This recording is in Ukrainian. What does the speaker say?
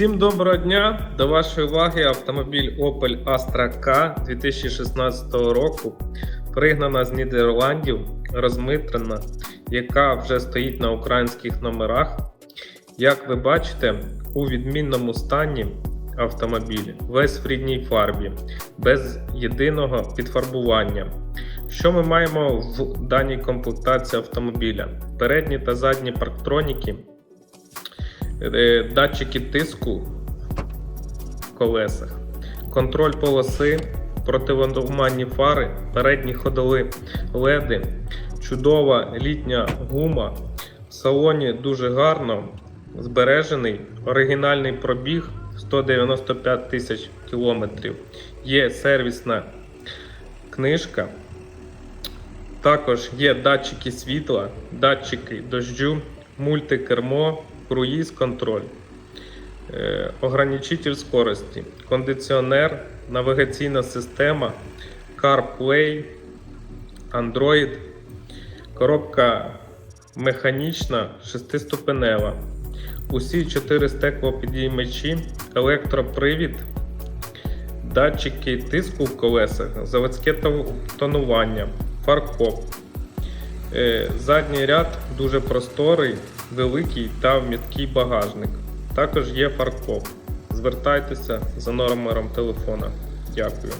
Всім доброго дня! До вашої уваги автомобіль Opel Astra K 2016 року, пригнана з Нідерландів, розмитрена, яка вже стоїть на українських номерах. Як ви бачите, у відмінному стані автомобіль, весь в рідній фарбі, без єдиного підфарбування. Що ми маємо в даній комплектації автомобіля? Передні та задні парктроніки, датчики тиску в колесах, контроль полоси, противотуманні фари, передні ходові леди, чудова літня гума. В салоні дуже гарно збережений оригінальний пробіг 195 тисяч кілометрів. Є сервісна книжка. Також є датчики світла, датчики дождю, мультикермо, круїз контроль, е, ограничитель скорості, кондиціонер, навігаційна система, CarPlay, Android, коробка механічна шестиступенева. Усі чотири стеклопідіймачі, електропривід, датчики тиску в колесах, заводське тонування, фаркоп. Е, Задній ряд дуже просторий, великий та вміткий багажник. Також є фаркоп. Звертайтеся за номером телефона. Дякую.